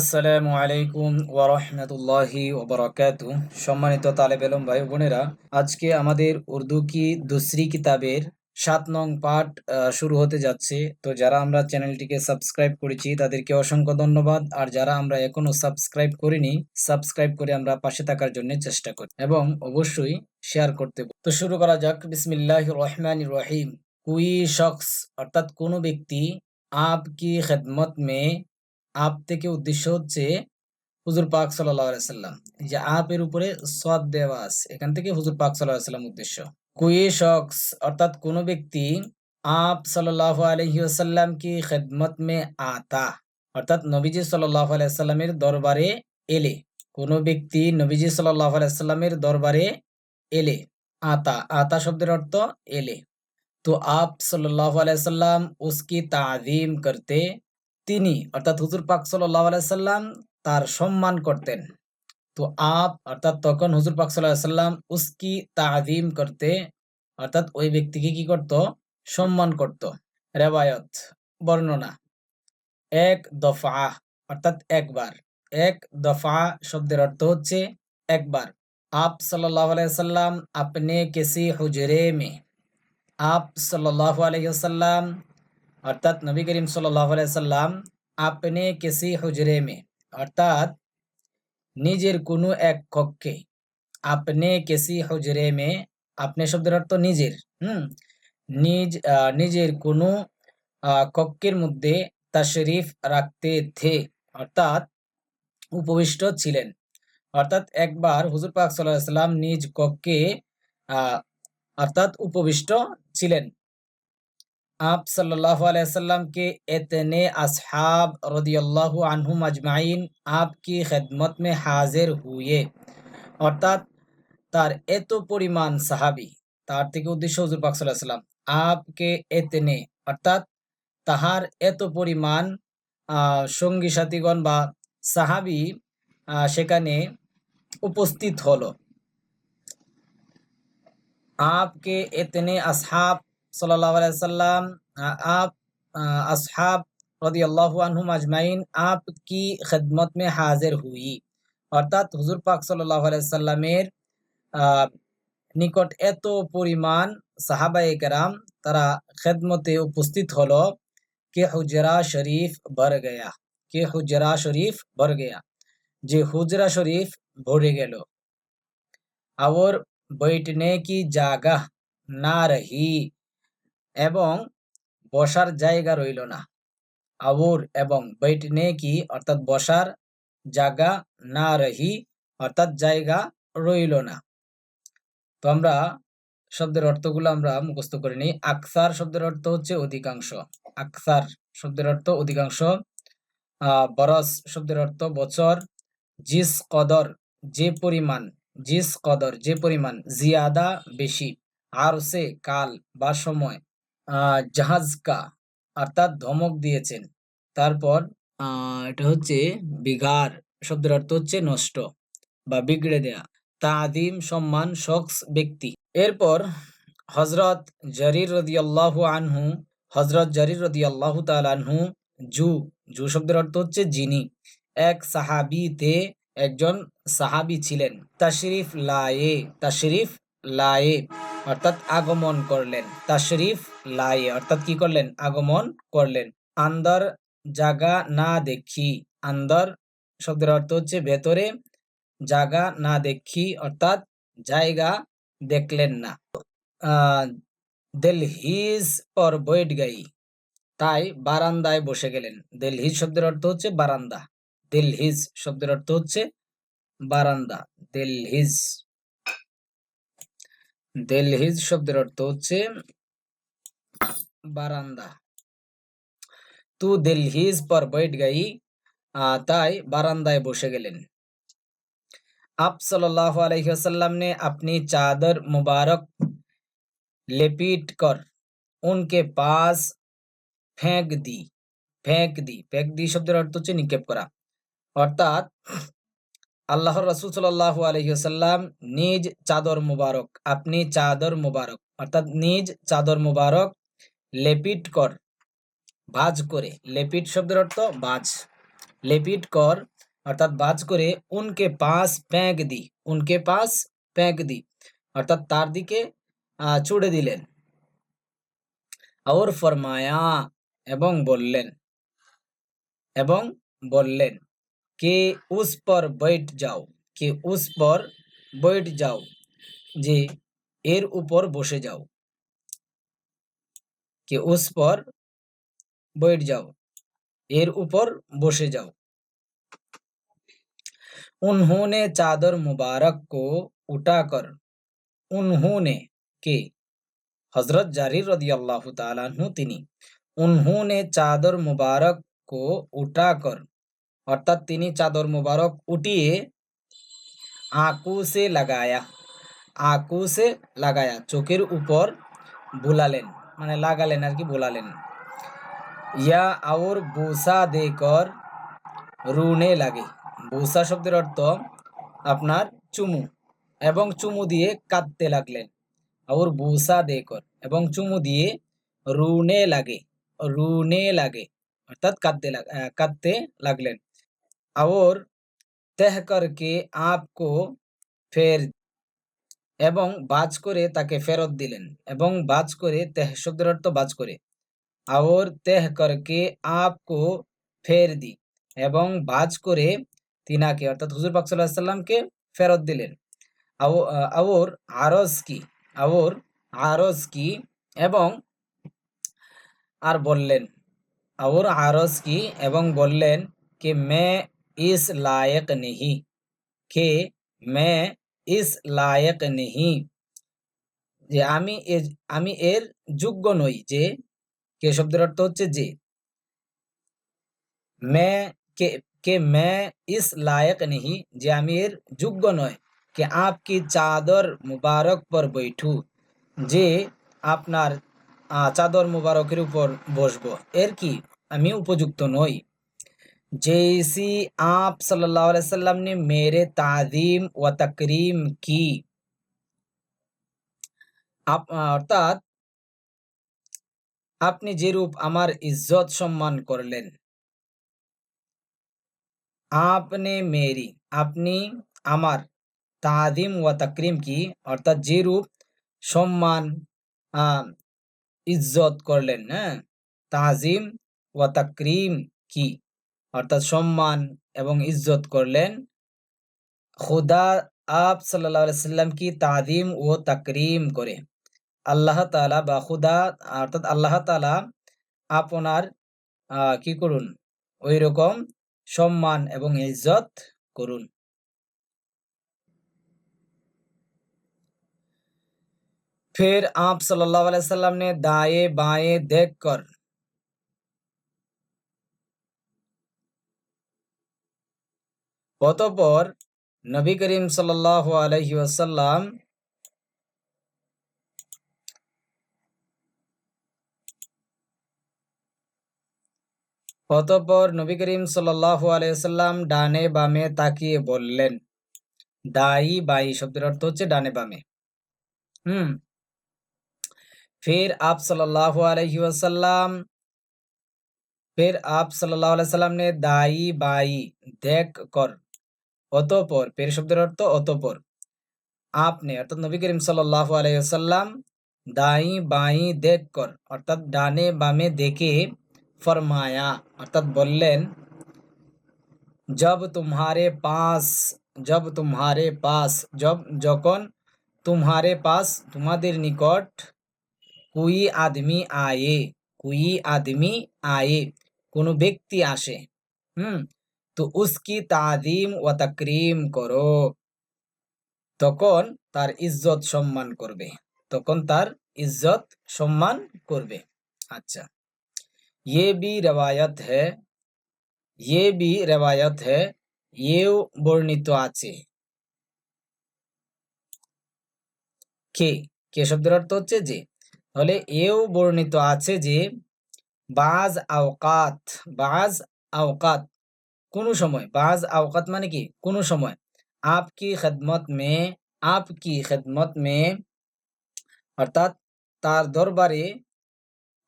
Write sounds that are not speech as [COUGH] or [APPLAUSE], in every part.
আসসালামু আলাইকুম ওরহমতুল্লাহি ওবরাকাতু সম্মানিত তালেব এলম ভাই বোনেরা, আজকে আমাদের উর্দু কি দুসরি কিতাবের সাত নং পাঠ শুরু হতে যাচ্ছে। তো যারা আমরা চ্যানেলটিকে সাবস্ক্রাইব করেছি, তাদেরকে অসংখ্য ধন্যবাদ। আর যারা আমরা এখনও সাবস্ক্রাইব করিনি, সাবস্ক্রাইব করে আমরা পাশে থাকার জন্য চেষ্টা করি এবং অবশ্যই শেয়ার করতে। তো শুরু করা যাক। বিসমিল্লাহ রহমান রহিম। কুই শখস, অর্থাৎ কোনো ব্যক্তি আপ কি খেদমত মে আপ থেকে উদ্দেশ্য হচ্ছে হুজুর পাক সাল্লাহ যে আপের উপরে সদ দেওয়া আছে, এখান থেকে হুজুর পাক সাল্লাম উদ্দেশ্য। কুয়ে শখস, অর্থাৎ কোন ব্যক্তি আপ সাল্লাহ আলহিউসাল্লাম কি খেদমত মে আতা, অর্থাৎ নবীজি সাল্লাহ আলাইসাল্লামের দরবারে এলে, কোন ব্যক্তি নবীজি সাল্লাহ দরবারে এলে, আতা আতা শব্দের অর্থ এলে। তো আপ সাল্লাহ আলাইসাল্লাম উসকি তাজিম করতে তিনি, অর্থাৎ হুজুর পাক সাল্লাহ আলাইসাল্লাম তার সম্মান করতেন। তো আপ, অর্থাৎ তখন হুজুর পাক সাল্লাহ সাল্লাম উসকি তাজিম করতে, অর্থাৎ ওই ব্যক্তিকে কি করত? সম্মান করত। রেবায়ত বর্ণনা। এক দফা, অর্থাৎ একবার। এক দফা শব্দের অর্থ হচ্ছে একবার। আপ সাল্লাহ আলাইসাল্লাম আপনি কেসি হুজরে মে। আপ সাল্লাহ আলাইসাল্লাম অর্থাৎ নবী করিম আলাইসাল্লাম আপনি কেসি হুজরে মে, অর্থাৎ নিজের কোনো এক কক্ষে আপনি কেসি হুজরে মে, আপনি শব্দের অর্থ নিজের, হুম, নিজ নিজের কোনো কক্ষের মধ্যে তাশরিফ রাখতে থে, অর্থাৎ উপবিষ্ট ছিলেন। অর্থাৎ একবার হুজুর পাক সাল্লাহ সাল্লাম নিজ কক্ষে অর্থাৎ উপবিষ্ট ছিলেন। आप सल्लल्लाहु अलैहि वसल्लम के इतने असहाब रदियल्लाहु अनहुम अजमाइन आपकी खिदमत में हाजिर हुए অর্থাৎ তার এত পরিমাণ সাহাবি তার থেকে উদ্দেশ্য হুজুর পাক সাল্লাল্লাহু আলাইহি সাল্লাম আপকে এতনে অর্থাৎ তাহার এত পরিমাণ আহ, সঙ্গী সাথীগণ বা সাহাবি আহ, সেখানে উপস্থিত হলো आपके इतने असहाब सल्लल्लाहु अलैहि वसल्लम आ- आप आ, असहाब रदी अल्लाह अनहुम अजमाइन आपकी खिदमत में हाजिर हुई অর্থাৎ হুজুর পাক সাল্লাল্লাহু আলাইহি সাল্লামের আহ, নিকট এত পরিমাণ সাহাবায়ে কেরাম তারা খেদমতে উপস্থিত হলো কে হুজরা শরীফ ভর গয়া কে হুজরা শরীফ ভর গয়া যে হুজরা শরীফ ভরে গেল और बैठने की জায়গা না রহি এবং বসার জায়গা রইল না। আবুর এবং বেটনে কি অর্থাৎ বসার জায়গা না রহি অর্থাৎ জায়গা রইল না। তো আমরা শব্দের অর্থগুলো আমরা মুখস্থ করে নিই। আকসার শব্দের অর্থ হচ্ছে অধিকাংশ। আকসার শব্দের অর্থ অধিকাংশ। বরস শব্দের অর্থ বছর। জিস কদর যে পরিমাণ, জিস কদর যে পরিমাণ, জিয়াদা বেশি। আর সে কাল বা সময়। আহ জাহাজ কা অর্থাৎ ধমক দিয়েছেন। তারপর এটা হচ্ছে বিঘার, শব্দের অর্থ হচ্ছে নষ্ট বা বিগড়ে দেয়া। তাদিম সম্মান শখস ব্যক্তি। এরপর হজরত জারির রদিয়াল্লাহু আনহু হজরত জারির রদিয়াল্লাহু তাআলা আনহু, জু জু শব্দের অর্থ হচ্ছে যিনি। এক সাহাবিতে একজন সাহাবি ছিলেন। তাশরিফ লায়ে তাশরিফ লায়ে অর্থাৎ আগমন করলেন। তাশরিফ লায়ে অর্থাৎ কি করলেন? আগমন করলেন। আন্দর জাগা না দেখি, আন্দর শব্দের অর্থ হচ্ছে ভেতরে জাগা না দেখি, অর্থাৎ জায়গা দেখলেন না। দিলহিজ পর বৈঠ গাই তাই বারান্দায় বসে গেলেন। দিলহিজ শব্দের অর্থ হচ্ছে বারান্দা। দিলহিজ শব্দের অর্থ হচ্ছে বারান্দা। দিলহিজ দেলহিজ শব্দের অর্থ হচ্ছে বারান্দা। তু দেলহিজ পর বৈঠ গাই তাই বারান্দায় বসে গেলেন। আপ সাল্লাহ আলহিহাসাল্লাম নে আপনি চাদর মুবারক লেপিট কর, উনকে পাস ফেঁক দি ফেঁক দি। ফেঁক দি শব্দের অর্থ হচ্ছে নিক্ষেপ করা। অর্থাৎ আল্লাহর রাসুল সাল্লাহ আলহিহাসাল্লাম নিজ চাদর মুবারক, আপনি চাদর মুবারক, অর্থাৎ নিজ চাদর মুবারক লেপিট কর ভাজ করে, লেপিট শব্দের অর্থ বাজ, লেপিট কর, অর্থাৎ বাজ করে উনকে পাশ প্যাঁক দি, উনকে পাশ প্যাঁক দি, অর্থাৎ তার দিকে ছুড়ে দিলেন। ওর ফরমায়া এবং বললেন এবং বললেন। কে উস পর बैठ যাও কে উস পর बैठ যাও যে এর উপর বসে যাও কে উস পর बैठ যাও এর উপর বসে যাও उन्होंने चादर मुबारक को उठाकर उन्होंने के হজরত জারির রদিয়াল্লাহু তালাহু তিনি উনহুনে চাদর মুবারক কো উঠাকর अर्थात तीन चादर मुबारक उठिए। आँकू से लगाया। आँकू से लगाया। चोकर ऊपर बुलालें मैंने लगाले बुलालें या और भूसा देकर रुने लगे। भूसा शब्द अर्थ अपन चुमु एवं चुमु दिए कादते लगलें और भूसा देकर एवं चुमु दिए रुने लगे। रुने लगे। अर्थात कादते कादते लगलें আওর তেহ করকে আপকো ফের এবং বাজ করে তাকে ফেরত দিলেন এবং বাজ করে তেহ শব্দের অর্থ বাজ করে আওর তেহ করকে আপকো ফের দি এবং বাজ করে তিনাকে অর্থাৎ হুজুর পাক সাল্লাহ সাল্লামকে ফেরত দিলেন আওর আরজ কি আওর আরজ কি এবং আর বললেন আওর আরজ কি এবং বললেন কি মে ইস লায়ক নেহি কে মে ইস লায়ক নেহি যে আমি আমি এর যোগ্য নই যে কে শব্দের অর্থ হচ্ছে যে মে কে কে মে ইস লায়ক নেহি যে আমি এর যোগ্য নয় कि आपकी চাদর মুবারক পর বৈঠু যে আপনার চাদর মুবারকের উপর বসবো এর কি আমি উপযুক্ত নই जैसी आप सल्लल्लाहु अलैहि वसल्लम ने मेरे ताजीम व तकरीम की অর্থাৎ আপনি যেরূপ আমার ইজ্জত সম্মান করলেন আপনি মেরি আপনি আমার তাদিম ওয়া তাকরিম কি অর্থাৎ যে রূপ সম্মান ইজ্জত করলেন হ্যাঁ তাজিম ওয়া তাকরিম কি অর্থাৎ সম্মান এবং ইজ্জত করলেন খুদা আপ সাল্লাম কি তাদিম ও তাকরিম করে আল্লাহ তালা বা খুদা অর্থাৎ আল্লাহ তালা আপনার কি করুন ওই রকম সম্মান এবং ইজ্জত করুন फिर आप सल्लल्लाहु अलैहि वसल्लम ने दाएं बाएं देखकर অতঃপর নবী করিম সাল্লাল্লাহু আলাইহি ওয়াসাল্লাম অতঃপর নবী করিম সাল্লাল্লাহু আলাইহি ওয়াসাল্লাম ডানে বামে তাকিয়ে বললেন দাই বাই শব্দের অর্থ হচ্ছে ডানে বামে হুম फिर आप सल्लल्लाहु अलैहि वसल्लम फिर आप सल्लल्लाहु अलैहि वसल्लम ने दाई बाई देख कर অতপর পের শব্দের অর্থ অতপর। আপনি, অর্থাৎ নবী করিম সাল্লাহ আলাইসাল্লাম দাই বাই দেখ কর, অর্থাৎ ডানে বামে দেখে ফরমায়া, অর্থাৎ বললেন, জব তুমারে পাস, জব তুমারে পাস, জব যখন তুমারে পাস, তোমাদের নিকট কুই আদমি আয়ে, কুই আদমি আয়ে, কোনো ব্যক্তি আসে। হুম? তো উসকি তাদিম ও তাকরিম করো তখন তার ইজ্জত সম্মান করবে তখন তার ইজ্জত সম্মান করবে আচ্ছা ये भी रवायत है ये भी रवायत है এও বর্ণিত আছে কে কে শব্দের অর্থ হচ্ছে যে তাহলে এও বর্ণিত আছে যে বাজ আওকাত বাজ আওকাত কোন সময়, বাজ আওকাত মানে কি? কোন সময়। আপকি খেদমত মে, আপকি খেদমত মে, অর্থাৎ তার দরবারে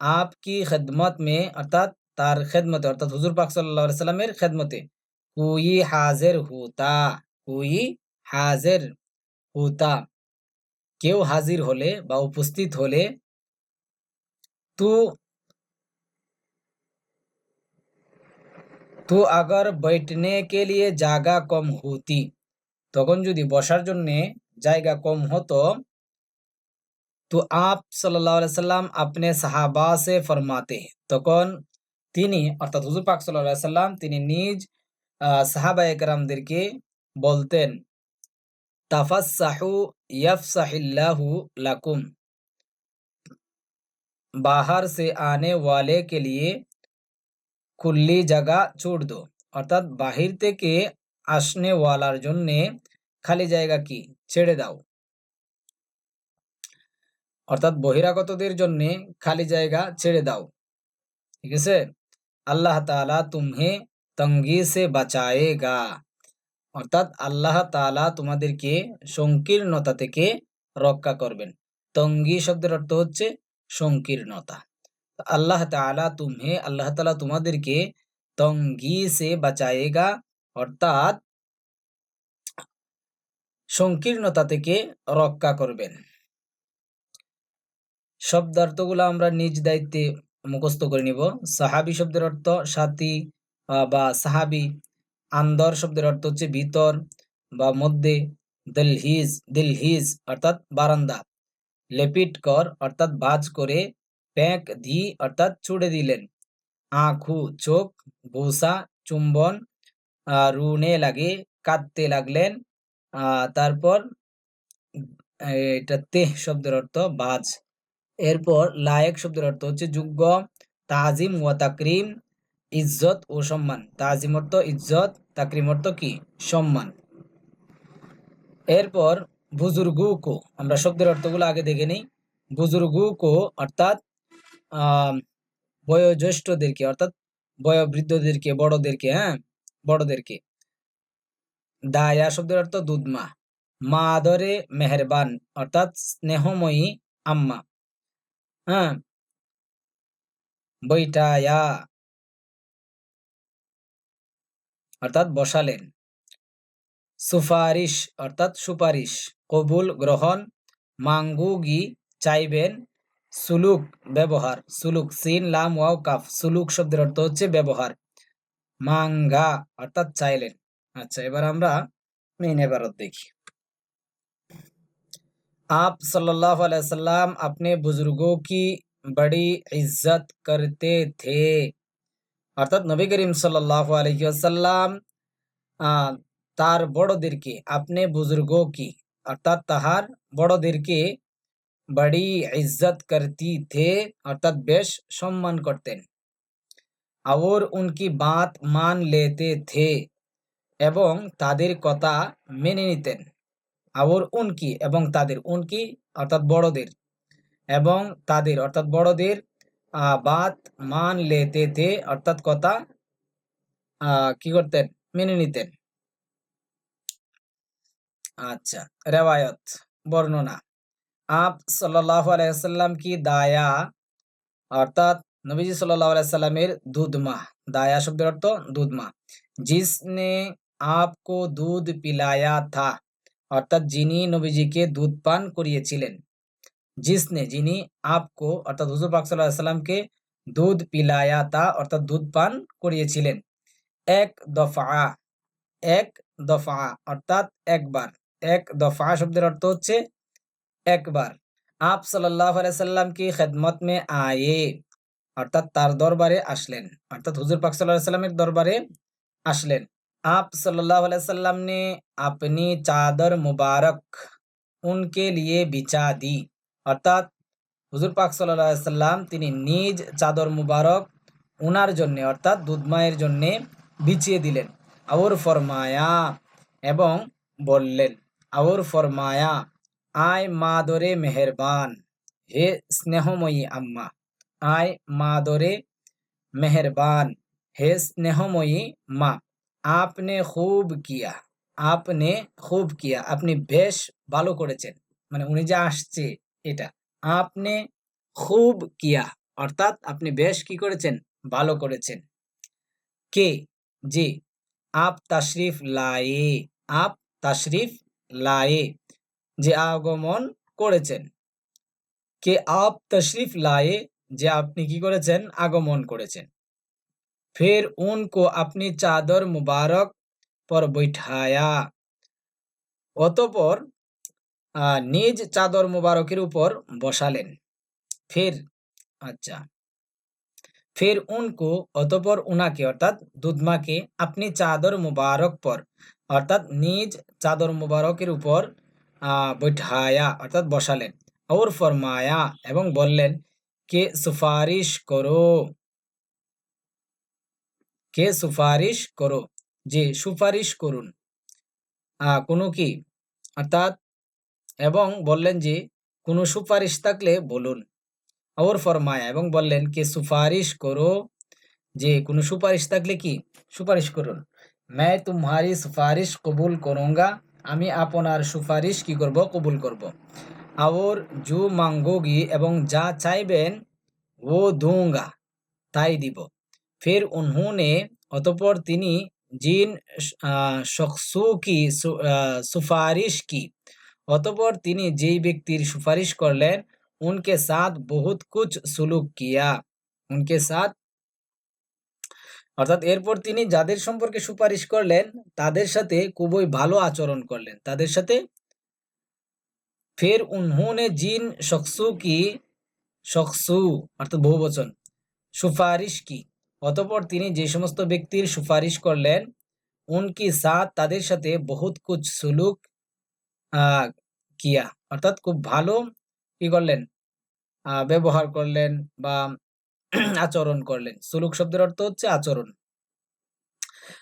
আপকি খেদমত মে, অর্থাৎ তার খেদমতে, অর্থাৎ হুজুর পাক আলাইহি সাল্লামের খেদমতে। কুই হাজির হুতা, কুই হাজির হুতা। কেউ হাজির হলে বা উপস্থিত হলে তু তো আগার बैठने के लिए জায়গা কম হতি তখন যদি বসার জন্য জায়গা কম হতো তো আপ সাল্লাল্লাহু আলাইহি সাল্লাম আপনি সাহাবা সে ফরমাতে তখন তিনি অর্থাৎ হুজুর পাক সাল্লাল্লাহু আলাইহি সাল্লাম তিনি নিজ সাহাবা একরামদেরকে বলতেন তাফাসসাহু ইয়াফসাহিল্লাহু লাকুম बाहर से आने वाले के लिए খুল্লি জায়গা ছোট দো অর্থাৎ বাহির থেকে আসনে ওয়ালার জন্য খালি জায়গা কি? ছেড়ে দাও। অর্থাৎ বহিরাগতদের জন্য খালি জায়গা ছেড়ে দাও। ঠিক আছে? আল্লাহ তালা তুমহে তঙ্গি সে বাঁচায়েগা। অর্থাৎ আল্লাহ তালা তোমাদেরকে সংকীর্ণতা থেকে রক্ষা করবেন। তঙ্গি শব্দের অর্থ হচ্ছে সংকীর্ণতা। আল্লাহ তালা তুমহে আল্লাহ তালা তোমাদেরকে তঙ্গি সে বাঁচায়েগা। অর্থাৎ সংকীর্ণতা থেকে রক্ষা করবেন। শব্দার্থগুলো আমরা নিজ দায়িত্বে মুখস্থ করে নিব। সাহাবি শব্দের অর্থ সাথী বা সাহাবি। আন্দর শব্দের অর্থ হচ্ছে ভিতর বা মধ্যে। দিলহিজ দিলহিজ অর্থাৎ বারান্দা। লেপিট কর, অর্থাৎ বাজ করে প্যাঁক ধি অর্থাৎ ছুড়ে দিলেন। আঁখু, চোখ ভূষা চুম্বন রুনে লাগে কাঁদতে লাগলেন। তারপর এটা তেহ শব্দের অর্থ বাজ। এরপর লায়ক শব্দের অর্থ হচ্ছে যোগ্য, তাজিম ও তাকরিম, ইজ্জত ও সম্মান। তাজিম অর্থ ইজ্জত, তাকরিম অর্থ কি? সম্মান। এরপর বুজুর্গু কো, আমরা শব্দের অর্থগুলো আগে দেখে নিই। বুজুর্গু কো অর্থাৎ বয়োজ্যেষ্ঠদেরকে, অর্থাৎ বয়োবৃদ্ধদেরকে, বড়দেরকে হ্যাঁ? বড়দেরকে। দায়া শব্দের অর্থ দুধমা। মা আদরে মেহরবান, অর্থাৎ স্নেহময়ী আম্মা। হ্যাঁ? বৈঠায়া অর্থাৎ বসালেন। সুপারিশ, অর্থাৎ সুপারিশ। কবুল, গ্রহণ মাঙ্গুগি চাইবেন সুলুক ব্যবহার সুলুক সিন লাম ওয়াও কাফ সুলুক শব্দের অর্থ হচ্ছে ব্যবহার মাঙ্গা অর্থাৎ চাইলেন আচ্ছা এবার আমরা মেন এবারত দেখি आप सल्लल्लाहु अलैहि वसल्लम अपने बुजुर्गों की बड़ी इज्जत करते थे অর্থাৎ নবী করিম সাল্লাল্লাহু আলাইহি ওয়াসাল্লাম তার বড়দেরকে আপনি বুজুর্গো কি অর্থাৎ তাহার বড়দেরকে বড়ি ইজ্জত করতি থে অর্থাৎ বেশ সম্মান করতেন আর উনকি বাত মান লেতে থে এবং তাদের কথা মেনে নিতেন আওর উনকি এবং তাদের উনকি অর্থাৎ বড়দের এবং তাদের অর্থাৎ বড়দের বাত মান লেতে থে অর্থাৎ কথা কি করতেন মেনে নিতেন আচ্ছা রেওয়ায়ত বর্ণনা আপ সাল্লাহ আলাইসাল্লাম কি দায়া? অর্থাৎ নবীজি সাল্লাহ আলাইসাল্লামের দুধমা। দায়া শব্দের অর্থ দুধমা। জিসনে আপকো দুধ পিলায়া থা। অর্থাৎ যিনি নবীজিকে দুধ পান করিয়েছিলেন। জিসনে, যিনি আপকো, অর্থাৎ হুজুর পাক সাল্লাহ দুধ পিলায়া তা অর্থাৎ দুধ পান করিয়েছিলেন। এক দফা এক দফা, অর্থাৎ একবার। এক দফা শব্দের অর্থ হচ্ছে একবার আপ সাল্লাহ সাল্লাম কি খেদমত মে আয়ে অর্থাৎ তার দরবারে আসলেন অর্থাৎ হুজুর পাক সাল্লাহ সাল্লামের দরবারে আসলেন आप सल्लल्लाहु अलैहि वसल्लम ने अपनी चादर मुबारक उनके लिए बिछा दी অর্থাৎ হুজুর পাক সাল্লাহ সাল্লাম তিনি নিজ চাদর মুবারক উনার জন্য অর্থাৎ দুধমায়ের জন্য বিছিয়ে দিলেন আউর ফরমায়া এবং বললেন আউর ফরমায়া আয় মা দরে মেহরবান, হে স্নেহময়ী আম্মা। আয় মা দরে মেহরবান, হে স্নেহময়ী মা। আপনি খুব কিয়া, আপনি খুব কিয়া। আপনি বেশ ভালো করেছেন। মানে উনি যে আসছে এটা। আপনি খুব কিয়া, অর্থাৎ আপনি বেশ কি করেছেন? ভালো করেছেন। কে? যে? আপ তাশরিফ লায়ে, আপ তাশরিফ লায়ে। যে আগমন করেছেন। কে আপ তশরিফ লায়ে যে আপনি কি করেছেন? আগমন করেছেন। ফের উনকো আপনি চাদর মুবারক পর বৈঠায়া। অতপর নিজ চাদর মুবারকের উপর বসালেন। ফের আচ্ছা। ফের উনকো, অতপর উনাকে, অর্থাৎ দুধমাকে, আপনি চাদর মুবারক পর, অর্থাৎ নিজ চাদর মুবারকের উপর বৈঠায়া অর্থাৎ বসালেন और ফরমায়া এবং বললেন কে সুপারিশ করো কে সুপারিশ করো যে সুপারিশ করুন আহ, কোনো কি অর্থাৎ এবং বললেন যে কোনো সুপারিশ থাকলে বলুন और ফরমায়া এবং বললেন কে সুপারিশ করো যে কোনো সুপারিশ থাকলে কি সুপারিশ করুন मैं तुम्हारी সুপারিশ কবুল করুঙ্গা আমি আপনার সুপারিশ কি করব? কবুল করব। আওর জু মাঙ্গোগি এবং যা চাইবেন, ও দুঙ্গা, তাই দিব। ফের উনহুনে অতপর তিনি জিন শখসু কি সুপারিশ কি? অতপর তিনি যেই ব্যক্তির সুপারিশ করলেন, উনকে সাথ বহুত কুচ সুলুক কিয়া। উনকে সাথ অর্থাৎ এরপর তিনি যাদের সম্পর্কে সুপারিশ করলেন, তাদের সাথে খুবই ভালো আচরণ করলেন। তাদের সাথে ফের উন্হোনে জিন শকসু কি? শখসু, অর্থাৎ বহুবচন। সুপারিশ কি? অতপর তিনি যে সমস্ত ব্যক্তির সুপারিশ করলেন, উনকি সাথ তাদের সাথে বহুত কুচ সুলুক কিয়া। অর্থাৎ খুব ভালো কি করলেন? ব্যবহার করলেন বা [CLEARS THROAT] আচরণ করলেন। সুলুক শব্দের অর্থ হচ্ছে আচরণ।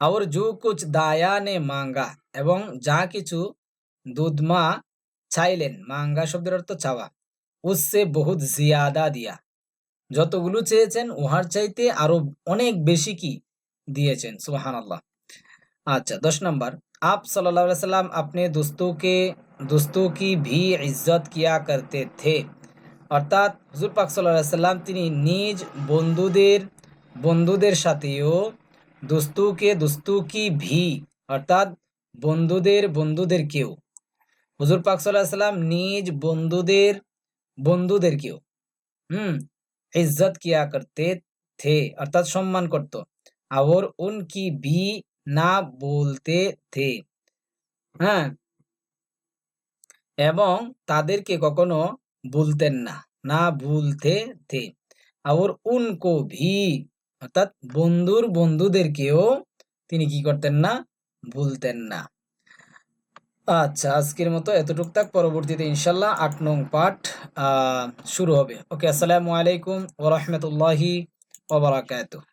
আবার জু কুচ দায়ানে মাঙ্গা এবং যা কিছু দুধমা চাইলেন মাঙ্গা শব্দের অর্থ চাওয়া। উৎসে বহুত জিয়াদা দিয়া যতগুলো চেয়েছেন, উহার চাইতে আরও অনেক বেশি কি দিয়েছেন। সুহান আল্লাহ আচ্ছা দশ নম্বর। আপ সাল্লাহ সাল্লাম আপনি দোস্তোকে দোস্তো কি ভি ইজত কিয়া করতে থে। অর্থাৎ হুজুর পাক সাল্লাহ সাল্লাম তিনি নিজ বন্ধুদের বন্ধুদের সাথেও দোস্তুকে দোস্তুকি ভি, অর্থাৎ বন্ধুদের বন্ধুদের কেউ হজুর পাক সাল্লাহ সাল্লাম নিজ বন্ধুদের বন্ধুদের কেউ হুম, ইজ্জত কিয়া করতে থে, অর্থাৎ সম্মান করত। উন কি ভি না বলতে থে হ্যাঁ এবং তাদেরকে কখনো ভুলতেন না না ভুলতে থে আর উনকো ভি অর্থাৎ বন্ধুর বন্ধুদেরকেও তিনি কি করতেন না ভুলতেন না আচ্ছা আজকের মতো এতটুক থাক পরবর্তীতে ইনশাল্লাহ আট নং পাঠ শুরু হবে ওকে আসসালামু আলাইকুম ওরহমতুল্লাহি ওবরাকাতুহ